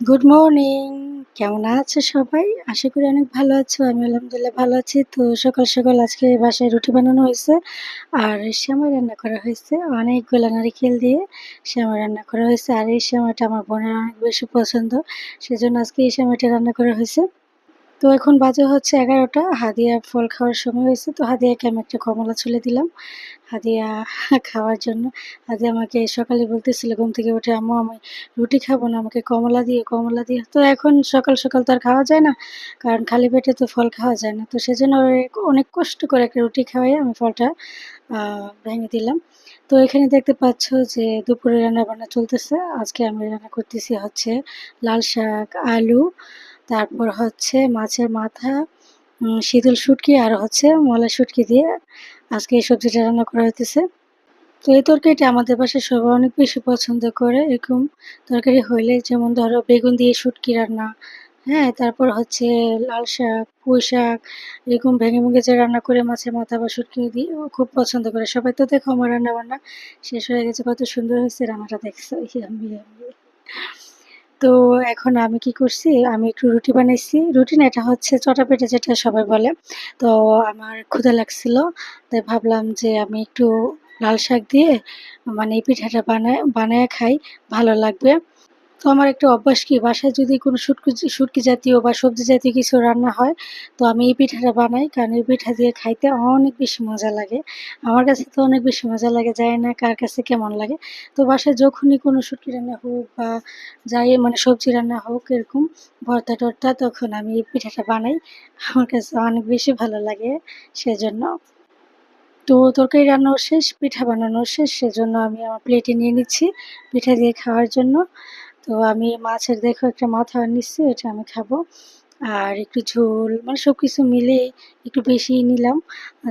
Good morning কেমন আছে সবাই? আশা করি অনেক ভালো আছো। আমি আলহামদুলিল্লাহ ভালো আছি। তো সকাল সকাল আজকে বাসায় রুটি বানানো হয়েছে আর শ্যামা রান্না করা হয়েছে। অনেকগুলো নারিকেল দিয়ে শ্যামা রান্না করা হয়েছে। আর এই শ্যামাটা আমার বোনের অনেক বেশি পছন্দ। সেজন্য আজকে এই শ্যামাটা রান্না করা হয়েছে। তো এখন বাজে হচ্ছে এগারোটা। হাদিয়া ফল খাওয়ার সময় হয়েছে, তো হাদিয়াকে আমি একটা কমলা ছুলে দিলাম। হাদিয়া খাওয়ার জন্য হাদিয়া আমাকে সকালে বলতেছিল, ঘুম থেকে উঠে আম্মু, আমি রুটি খাব না, আমাকে কমলা দিয়ে কমলা দিয়ে। তো এখন সকাল সকাল তো আর খাওয়া যায় না, কারণ খালি পেটে তো ফল খাওয়া যায় না। তো সেজন্য অনেক কষ্ট করে একটা রুটি খাওয়াই আমি ফলটা ভেঙে দিলাম। তো এখানে দেখতে পাচ্ছ যে দুপুরে রান্না বান্না চলতেছে। আজকে আমি রান্না করতেছি হচ্ছে লাল শাক, আলু তারপর হচ্ছে মাছের মাথা শীতল শুটকি আর হচ্ছে মলা শুটকি দিয়ে আজকে এই সবজিটা রান্না করা হইতেছে। তো এই তরকারিটা আমাদের বাসায় সবাই অনেক বেশি পছন্দ করে। এরকম তরকারি হইলে যেমন ধরো বেগুন দিয়ে শুটকি রান্না হ্যাঁ তারপর হচ্ছে লাল শাক, পুঁই শাক, এরকম ভেঙে ভেঙে যে রান্না করে মাছের মাথা বা শুটকি দিয়ে খুব পছন্দ করে। সবাই তো দেখো আমার রান্না বান্না শেষ হয়ে গেছে, কত সুন্দর হয়েছে রান্নাটা দেখছ। তো এখন আমি কি করছি? আমি একটু রুটি বানাইছি। রুটি না, এটা হচ্ছে চটা চটাপেটে যেটা সবাই বলে। তো আমার ক্ষুধা লাগছিল। তাই ভাবলাম যে আমি একটু লাল শাক দিয়ে মানে এই পিঠাটা বানায় বানায় খাই। ভালো লাগবে। তো আমার একটা অভ্যাস কি, বাসায় যদি কোনো শুটকি শুটকি জাতীয় বা সবজি জাতীয় কিছু রান্না হয়, তো আমি এই পিঠাটা বানাই। কারণ এই পিঠা দিয়ে খাইতে অনেক বেশি মজা লাগে। আমার কাছে তো অনেক বেশি মজা লাগে যায় না কার কাছে কেমন লাগে। তো বাসায় যখনই কোনো শুটকি রান্না হোক বা যাই মানে সবজি রান্না হোক এরকম ভর্তা টর্তা, তখন আমি এই পিঠাটা বানাই। আমার কাছে অনেক বেশি ভালো লাগে সেজন্য। তো তরকারি রান্নাও শেষ, পিঠা বানানো শেষ, সেজন্য আমি আমার প্লেটে নিয়ে নিচ্ছি পিঠা দিয়ে খাওয়ার জন্য। তো আমি মাছের দেখো একটা মাথা নিচ্ছি, এটা আমি খাব। আর একটু ঝোল মানে সব কিছু মিলে একটু বেশি নিলাম,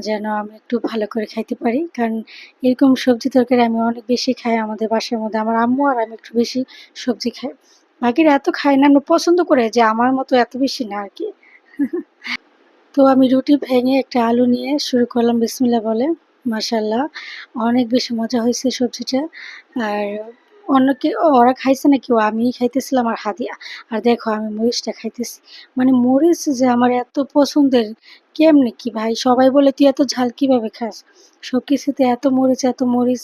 যেন আমি একটু ভালো করে খাইতে পারি। কারণ এরকম সবজি তরকারি আমি অনেক বেশি খাই আমাদের বাসার মধ্যে। আমার আম্মু আর আমি একটু বেশি সবজি খাই। বাকিরা এত খায় না আমরা পছন্দ করে যে আমার মতো এত বেশি না আর কি। তো আমি রুটি ভেঙে একটা আলু নিয়ে শুরু করলাম বিসমিল্লা বলে মাসাল্লাহ অনেক বেশি মজা হয়েছে সবজিটা। আর অন্য কি ওরা খাইছে না কেউ আমি খাইতেছিলাম আর হাদিয়া। আর দেখো, আমি মরিচটা খাইতেছি। মানে মরিচ যে আমার এত পছন্দের, কেমনি কি ভাই? সবাই বলে, তুই এত ঝাল কীভাবে খাস? সব কিছুতে এত মরিচ এত মরিচ।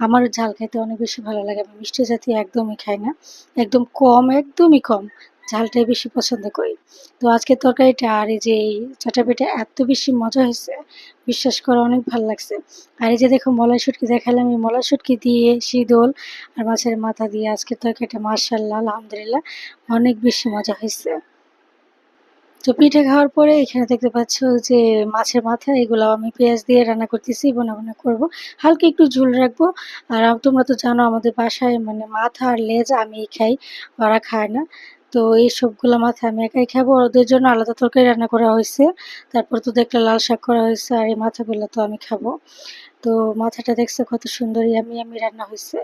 আমার ঝাল খাইতে অনেক বেশি ভালো লাগে। আমি মিষ্টি জাতীয় একদমই খাই না। একদম কম, একদমই কম। ঝালটাই বেশি পছন্দ করি। তো আজকে তরকারিটা আর এই যে এই চাটাপিটা এত বেশি মজা হয়েছে, বিশ্বাস করে অনেক ভালো লাগছে। আর এই যে দেখো মলাই শুটকি দেখালাম, এই মলাই শুটকি দিয়ে শীতল আর মাছের মাথা দিয়ে আজকে তরকারিটা মার্শাল্লাহ আলহামদুলিল্লাহ অনেক বেশি মজা হয়েছে। তো পিঠে খাওয়ার পরে এখানে দেখতে পাচ্ছ যে মাছের মাথা এগুলো আমি পেঁয়াজ দিয়ে রান্না করতেছি, বোনা বোনা করব। হালকা একটু ঝুল রাখব। আর তোমরা তো জানো আমাদের বাসায় মানে মাথা আর লেজ আমি খাই, ওরা খায় না। তো এই সবগুলো মাথা আমি একাই খাব। ওদের জন্য আলাদা তরকারি রান্না করা হয়েছে। তারপর তো দেখলে লাল শাক করা হয়েছে আর এই মাথাগুলো তো আমি খাব। তো মাথাটা দেখছ কত সুন্দর আমি আমি রান্না হয়েছে।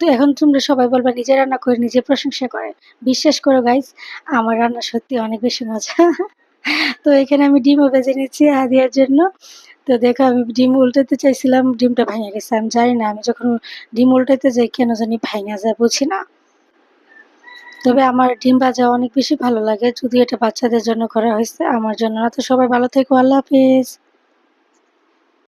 তো এখন তোমরা সবাই বলবা নিজে রান্না করে, নিজে প্রশংসা করে, বিশ্বাস করো গাইজ আমার রান্না সত্যি অনেক বেশি মজা। তো এখানে আমি ডিমও ভেজে নিচ্ছি হাদিয়ার জন্য। তো দেখো আমি ডিম উল্টাতে চাইছিলাম, ডিমটা ভেঙে গেছে। আমি জানি না, আমি যখন ডিম উল্টাতে যাই কেন জানি ভেঙে যায়, বুঝি না। তবে আমার ডিম ভাজা অনেক বেশি ভালো লাগে। যদি এটা বাচ্চাদের জন্য করা হয়েছে, আমার জন্য না। তো সবাই ভালো থেকো। আল্লাহ হাফিজ।